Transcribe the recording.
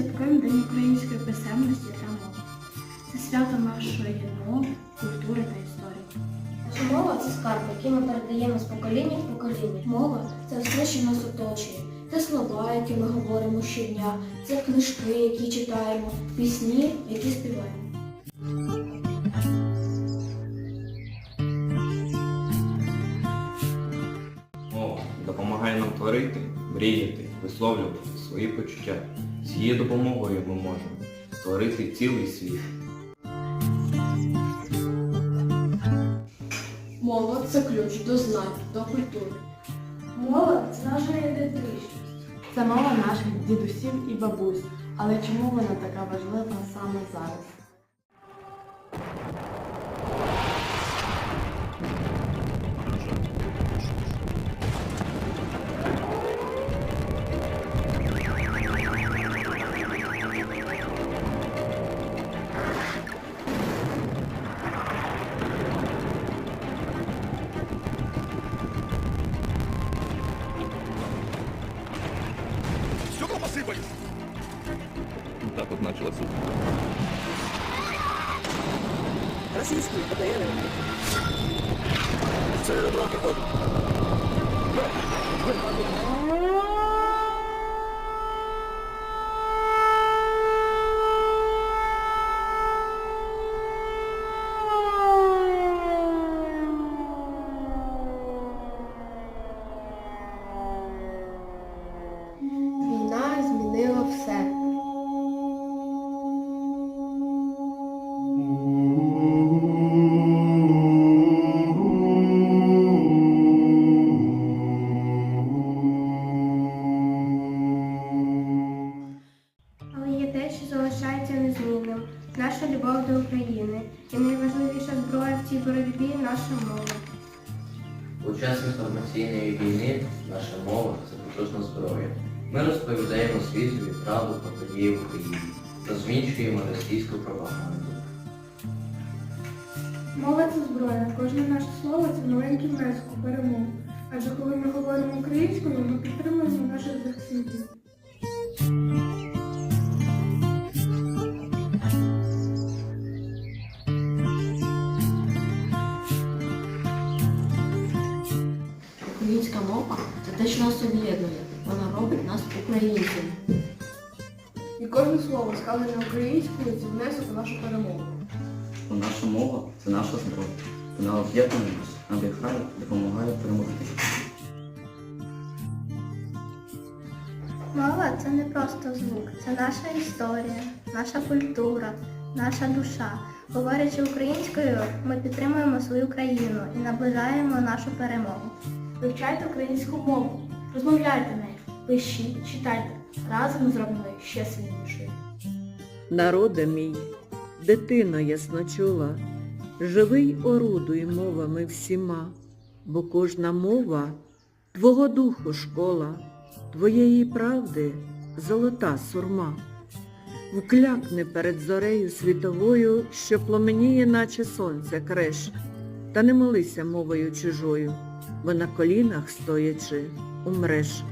Святкуємо День української писемності та мови. Це свято нашої мови, культури та історії. Наша мова це скарб, який ми передаємо з покоління в покоління. Мова це все, що нас оточує. Це слова, які ми говоримо щодня, це книжки, які читаємо, пісні, які співаємо. Мова допомагає нам творити, мріяти, висловлювати свої почуття. З її допомогою ми можемо створити цілий світ. Мова це ключ до знань, до культури. Мова це наша ідентичність. Це мова наших дідусів і бабусь. Але чому вона така важлива саме зараз? Стекла посыпались! Так от началось. Российские ПТР. Це дроги Наша любов до України. І найважливіша зброя в цій боротьбі наша мова. У час інформаційної війни наша мова це потужна зброя. Ми розповідаємо світові правду про події в Україні, розвінчуємо російську пропаганду. Мова це зброя. Кожне наше слово це маленький внесок у перемогу. Адже коли ми говоримо українською, ми підтримуємо наших захисників. Українська мова це те, що нас об'єднує. Вона робить нас українцями. І кожне слово, сказане українською, це внесок у нашу перемогу. Бо наша мова це наша зброя. Вона об'єднує нас, надихає, допомагає перемогти. Мова це не просто звук, це наша історія, наша культура, наша душа. Говорячи українською, ми підтримуємо свою країну і наближаємо нашу перемогу. Вивчайте українську мову, розмовляйте нею, пишіть, читайте. Разом зробимо ще сильнішою. Народе мій, дитино ясночула, живий орудуй мовами всіма, бо кожна мова Твого духу школа, Твоєї правди золота сурма. Вклякни перед зорею світовою, що пламеніє, наче сонце креш, та не молися мовою чужою, бо на колінах стоячи умреш.